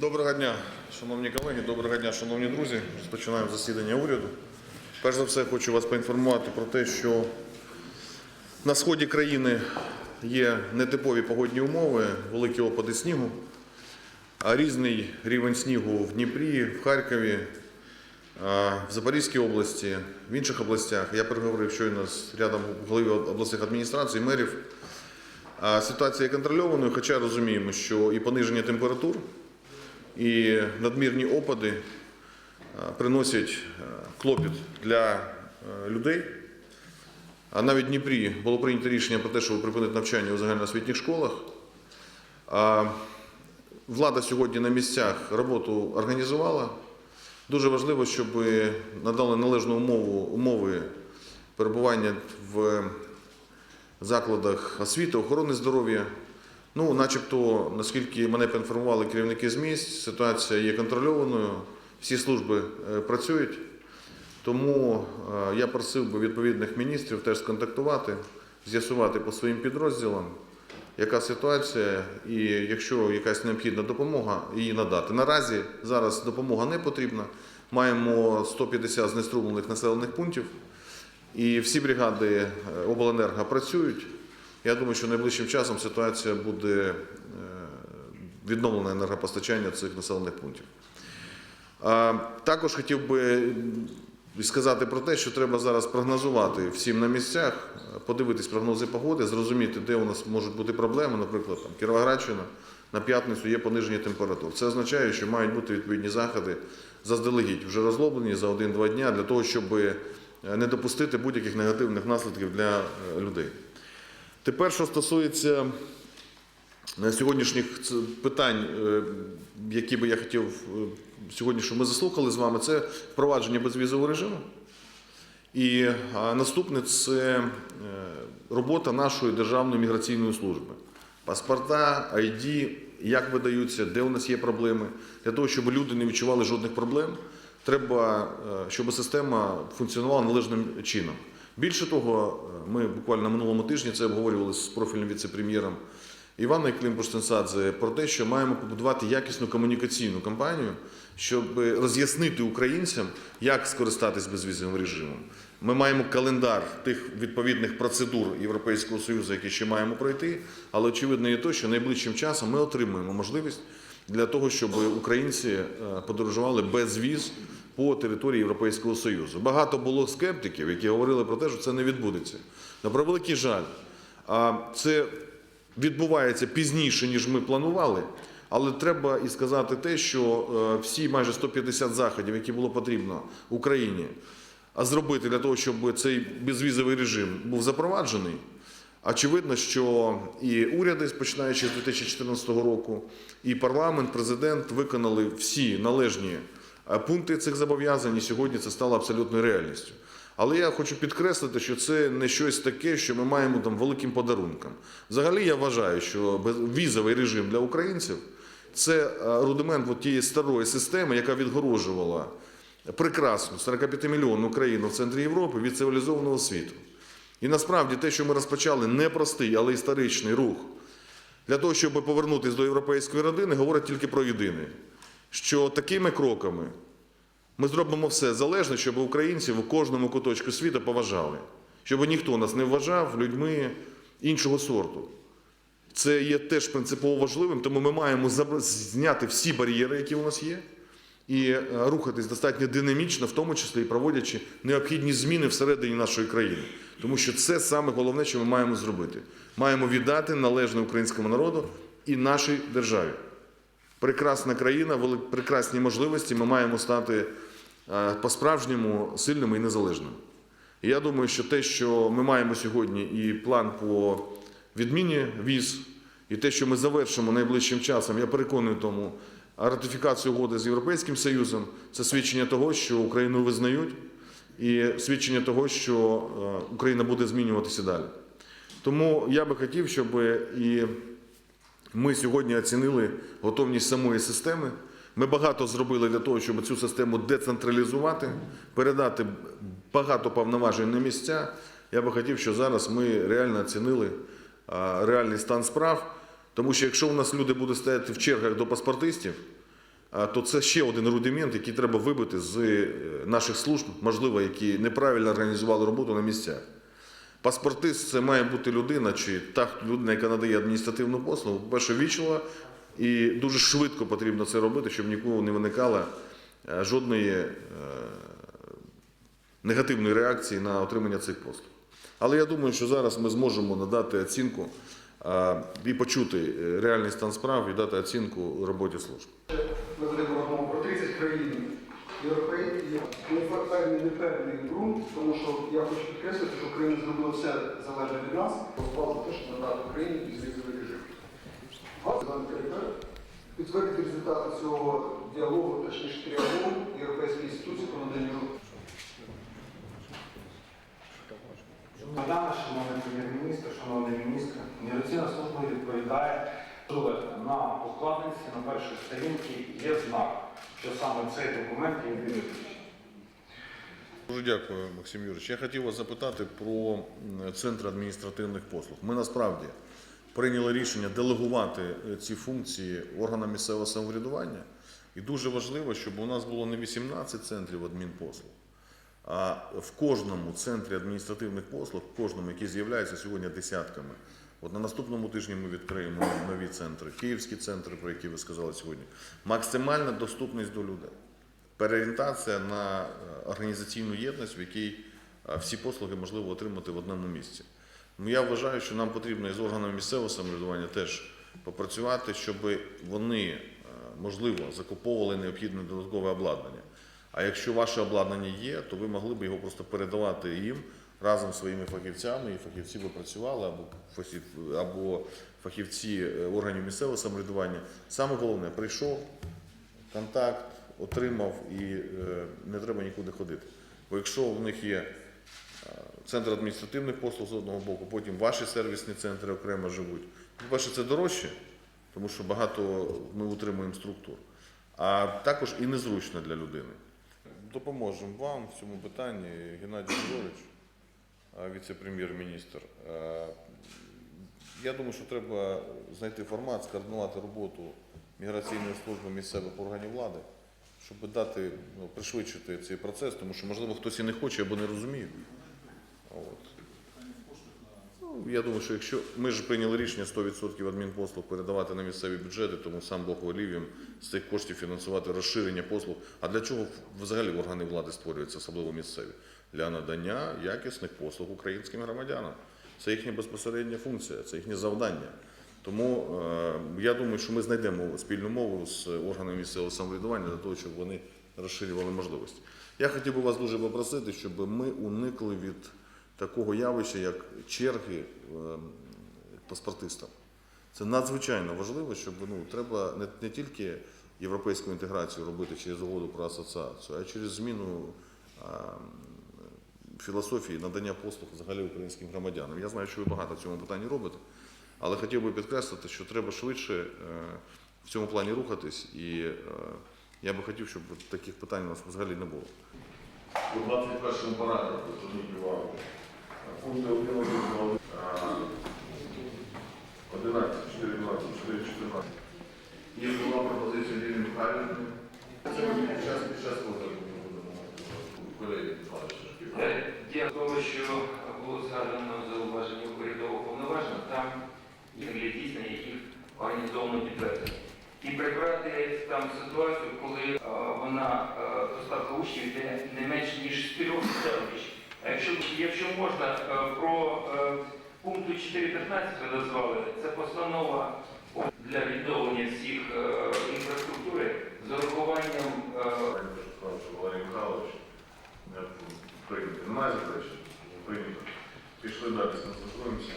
Доброго дня, шановні колеги, доброго дня, шановні друзі. Розпочинаємо засідання уряду. Перш за все, хочу вас поінформувати про те, що на сході країни є нетипові погодні умови, великі опади снігу, а різний рівень снігу в Дніпрі, в Харкові, в Запорізькій області, в інших областях. Я переговорив щойно з рядом головів обласних адміністрацій, мерів. Ситуація є контрольованою, хоча розуміємо, що і пониження температур, і надмірні опади е, приносять е, клопіт для е, людей. А навіть в Дніпрі було прийнято рішення про те, щоб припинити навчання у загальноосвітніх школах. Влада сьогодні на місцях роботу організувала. Дуже важливо, щоб надали належну умову, умови перебування в закладах освіти, охорони здоров'я. Ну, начебто, наскільки мене поінформували керівники з місць, ситуація є контрольованою, всі служби е, працюють. Тому е, я просив би відповідних міністрів теж сконтактувати, з'ясувати по своїм підрозділам, яка ситуація, і якщо якась необхідна допомога, її надати. Наразі зараз допомога не потрібна. Маємо 150 знеструмлених населених пунктів, і всі бригади е, обленерго працюють. Я думаю, що найближчим часом ситуація буде е, відновлено енергопостачання цих населених пунктів. Також хотів би сказати про те, що треба зараз прогнозувати всім на місцях, подивитись прогнози погоди, зрозуміти, де у нас можуть бути проблеми, наприклад, там, Кіровоградщина, на п'ятницю є пониження температур. Це означає, що мають бути відповідні заходи заздалегідь, вже розроблені за один-два дня для того, щоб е, не допустити будь-яких негативних наслідків для е, людей. Тепер, що стосується е, сьогоднішніх питань, е, які би я хотів е, сьогодні, щоб ми заслухали з вами, це впровадження безвізового режиму. І наступне це робота нашої Державної міграційної служби. Паспорта, ID, як видаються, де у нас є проблеми. Для того, щоб люди не відчували жодних проблем, треба, щоб система функціонувала належним чином. Більше того, е, ми буквально минулому тижні це обговорювали з профільним віце-прем'єром Іваною Климпуш-Цинцадзе про те, що маємо побудувати якісну комунікаційну кампанію, щоб роз'яснити українцям, як скористатись безвізовим режимом. Ми маємо календар тих відповідних процедур Європейського Союзу, які ще маємо пройти, але очевидно є те, що найближчим часом ми отримаємо можливість для того, щоб українці е, подорожували без віз по території Європейського Союзу. Багато було скептиків, які говорили про те, що це не відбудеться. На превеликий жаль, це відбувається пізніше, ніж ми планували. Але треба і сказати те, що е, всі майже 150 заходів, які було потрібно Україні, зробити для того, щоб цей безвізовий режим був запроваджений. Очевидно, що і уряди, починаючи з 2014 року, і парламент, президент виконали всі належні пункти цих зобов'язань, сьогодні це стало абсолютною реальністю. Але я хочу підкреслити, що це не щось таке, що ми маємо там великим подарунком. Взагалі, я вважаю, що візовий режим для українців це рудимент тієї старої системи, яка відгорожувала прекрасну 45-мільйонну країну в центрі Європи від цивілізованого світу. І насправді те, що ми розпочали непростий, але історичний рух для того, щоб повернутися до європейської родини, говорить тільки про єдине, що такими кроками ми зробимо все залежне, щоб українців у кожному куточку світу поважали, щоб ніхто нас не вважав людьми іншого сорту. Це є теж принципово важливим, тому ми маємо зняти всі бар'єри, які у нас є, і е, рухатись достатньо динамічно, в тому числі і проводячи необхідні зміни всередині нашої країни. Тому що це саме головне, що ми маємо зробити. Маємо віддати належне українському народу і нашій державі. Прекрасна країна, прекрасні можливості. Ми маємо стати е, по-справжньому сильними і незалежними. І я думаю, що те, що ми маємо сьогодні, і план по відміні віз, і те, що ми завершимо найближчим часом, я переконаний в тому, ратифікацію угоди з Європейським Союзом це свідчення того, що Україну визнають, і свідчення того, що е, Україна буде змінюватися далі. Тому я би хотів, щоб і ми сьогодні оцінили готовність самої системи. Ми багато зробили для того, щоб цю систему децентралізувати, передати багато повноважень на місця. Я би хотів, щоб зараз ми реально оцінили реальний стан справ. Тому що якщо у нас люди будуть стояти в чергах до паспортистів, то це ще один рудимент, який треба вибити з е, наших служб, можливо, які неправильно організували роботу на місцях. Паспортист це має бути людина, чи та людина, яка надає адміністративну послугу, по-перше, вічлива, і дуже швидко потрібно це робити, щоб нікого не виникало е, жодної е, негативної реакції на отримання цих послуг. Але я думаю, що зараз ми зможемо надати оцінку е, і почути реальний стан справ і дати оцінку роботі служб. Ми розмову про 30 країн. Ми певний непевний ґрунт, тому що я хочу підкреслити, що Україна зробила все залежне від нас, за те, щоб надати Україні безвізовий режим. Підтвердити результати цього діалогу, точніше тріалогу Європейської інституції по наданню Майдана, шановний прем'єр-міністр, шановний міністр, міграційна служба відповідає що на укладинці на першій сторінці є знак, що саме цей документ є бюрократичним. Дуже дякую, Максим Юрійович. Я хотів вас запитати про центр адміністративних послуг. Ми насправді прийняли рішення делегувати е, ці функції органам місцевого самоврядування. І дуже важливо, щоб у нас було не 18 центрів адмінпослуг, а в кожному центрі адміністративних послуг, в кожному, який з'являється сьогодні десятками. От на наступному тижні ми відкриємо нові центри, київські центри, про які ви сказали сьогодні. Максимальна доступність до людей переорієнтація на е, організаційну єдність, в якій е, всі послуги можливо отримати в одному місці. Ну, я вважаю, що нам потрібно із органами місцевого самоврядування теж попрацювати, щоб вони, е, можливо, закуповували необхідне додаткове обладнання. А якщо ваше обладнання є, то ви могли б його просто передавати їм разом зі своїми фахівцями, і фахівці би працювали або або фахівці е, органів місцевого самоврядування. Саме головне, прийшов, контакт, отримав і е, не треба нікуди ходити. Бо якщо в них є е, центр адміністративних послуг з одного боку, потім ваші сервісні центри окремо живуть. По-перше, це дорожче, тому що багато ми утримуємо структур, а також і незручно для людини. Допоможемо вам в цьому питанні, Геннадій Григорович, віце-прем'єр-міністр. Е, Я думаю, що треба знайти формат, скоординувати роботу міграційної служби місцевих органів влади, щоб дати ну, пришвидшити цей процес, тому що, можливо, хтось і не хоче або не розуміє. От. Ну, я думаю, що якщо ми ж прийняли рішення 100% адмінпослуг передавати на місцеві бюджети, тому сам Бог волів з цих коштів фінансувати розширення послуг. А для чого взагалі органи влади створюються, особливо місцеві? Для надання якісних послуг українським громадянам. Це їхня безпосередня функція, це їхнє завдання. Тому е, я думаю, що ми знайдемо спільну мову з органами місцевого самоврядування для того, щоб вони розширювали можливості. Я хотів би вас дуже попросити, щоб ми уникли від такого явища, як черги е, паспортистам. Це надзвичайно важливо, щоб ну, треба не, не тільки європейську інтеграцію робити через угоду про асоціацію, а через зміну а, філософії надання послуг взагалі українським громадянам. Я знаю, що ви багато в цьому питанні робите, але хотів би підкреслити, що треба швидше е, в цьому плані рухатись, і е, я би хотів, щоб таких питань у нас взагалі не було. У 21 параграфі, зверніть увагу, пункти 1, 11, 4, 20, 4, 14. Є була пропозиція Лілії Михайлівни. Це час, під час розгляду Е, Дякую, що було згадано зауваження урядового повноваження. Там є здійснення яких організовано підтвердження. І прибрати там ситуацію, коли е, вона е, доставка учнів йде не менш ніж з трьох селищ. А якщо, якщо можна, про пункту 4.15 ви назвали, це постанова для відновлення всіх інфраструктури з урахуванням Валерій Михайлович. Прийнято. Немає заперечень? Прийнято. Пішли далі, сконцентруємося.